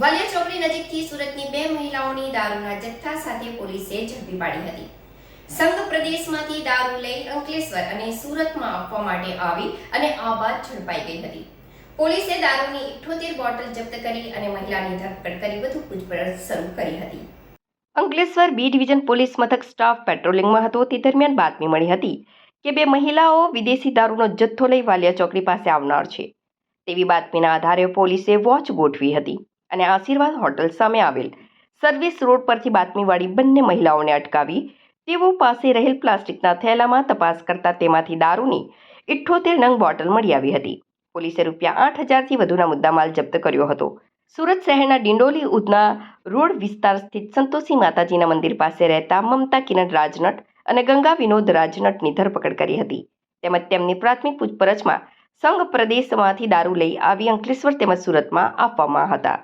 વાલિયા ચોકડી નજીકથી સુરતની બે મહિલાઓની દારૂના જથ્થા સાથે પોલીસે ઝડપી પાડી હતી. સંઘ પ્રદેશમાંથી દારૂ લઈ અંકલેશ્વર અને સુરતમાં આપવા માટે આવી અને આ બાદ ઝડપાઈ ગઈ હતી. પોલીસે દારૂની ઇઠ્ઠોતેર બોટલ જપ્ત કરી અને મહિલાની ધરપકડ કરી વધુ પૂછપરછ શરૂ કરી હતી. અંકલેશ્વર બી ડિવિઝન પોલીસ મથક સ્ટાફ પેટ્રોલિંગમાં હતો. તે દરમિયાન બાતમી મળી હતી કે બે મહિલાઓ વિદેશી દારૂનો જથ્થો લઈ વાલિયા ચોકડી પાસે આવનાર છે. તેવી બાતમીના આધારે પોલીસે વોચ ગોઠવી હતી. અને આશીર્વાદ હોટલ સામે આવેલ. સર્વિસ રોડ પરથી બાતમીવાળી બંને મહિલાઓને અટકાવી, તેઓ પાસે રહેલ પ્લાસ્ટિકના થેલામાં તપાસ કરતા તેમાંથી દારૂની ઇઠ્ઠોતેર નંગ બોટલ મળી આવી હતી. પોલીસે રૂપિયા આઠ હજારથી વધુના મુદ્દામાલ જપ્ત કર્યો હતો. સુરત શહેરના ડિંડોલી ઉધના રોડ વિસ્તાર સ્થિત સંતોષી માતાજીના મંદિર પાસે રહેતા મમતા કિરણ રાજનટ અને ગંગા વિનોદ રાજનટની ધરપકડ કરી હતી. તેમજ તેમની પ્રાથમિક પૂછપરછમાં સંઘ પ્રદેશમાંથી દારૂ લઈ આવી અંકલેશ્વર તેમજ સુરતમાં આપવામાં હતા.